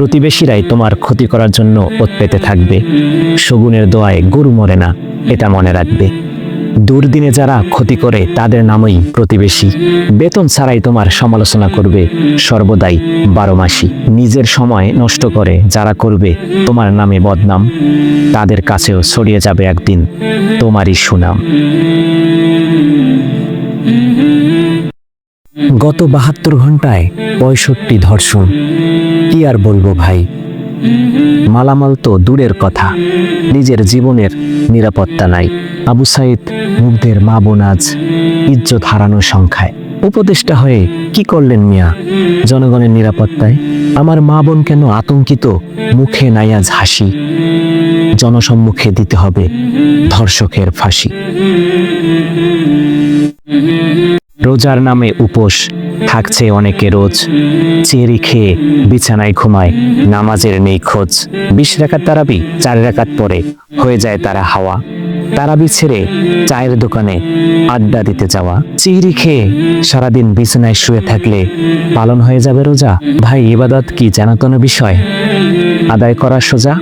প্রতিবেশীরাই তোমার ক্ষতি করার জন্য ওত পেতে থাকবে। শগুনের দোয়ায় গরু মরে না, এটা মনে রাখবে। দুর্দিনে যারা ক্ষতি করে, তাদের নামই প্রতিবেশী। বেতন ছাড়াই তোমার সমালোচনা করবে, সর্বদাই বারো মাসি নিজের সময় নষ্ট করে, যারা করবে, তোমার নামে বদনাম। তাদের কাছেও ছড়িয়ে যাবে একদিন তোমারই সুনাম। গত বাহাত্তর ঘন্টায় পঁয়ষট্টি ধর্ষণ। কি আর বলব ভাই? মালামাল তো দূরের কথা। নিজের জীবনের নিরাপত্তা নাই। আবু সাইদ মুগ্ধের মা বোন আজ ইজ্জত হারানোর সংখ্যায়। উপদেষ্টা হয়ে কি করলেন মিয়া? জনগণের নিরাপত্তায়? আমার মা বোন কেন আতঙ্কিত? মুখে নাই আজ হাসি। জনসম্মুখে দিতে হবে ধর্ষকের ফাঁসি। রোজার নামে উপোস। থাকছে অনেকে রোজ। চেরি খেয়ে বিছানায় ঘুমায়। নামাজের নেই খোঁজ। বিশ রেখাত তারাবি, চার রেখাত পরে হয়ে যায় তারা হাওয়া। তারাবি ছেড়ে চায়ের দোকানে আড্ডা দিতে যাওয়া। চিংড়ি খেয়ে সারাদিন বিছানায় শুয়ে থাকলে পালন হয়ে যাবে রোজা। ভাই, ইবাদত কি জানাতন বিষয়? আদায় করা সোজা?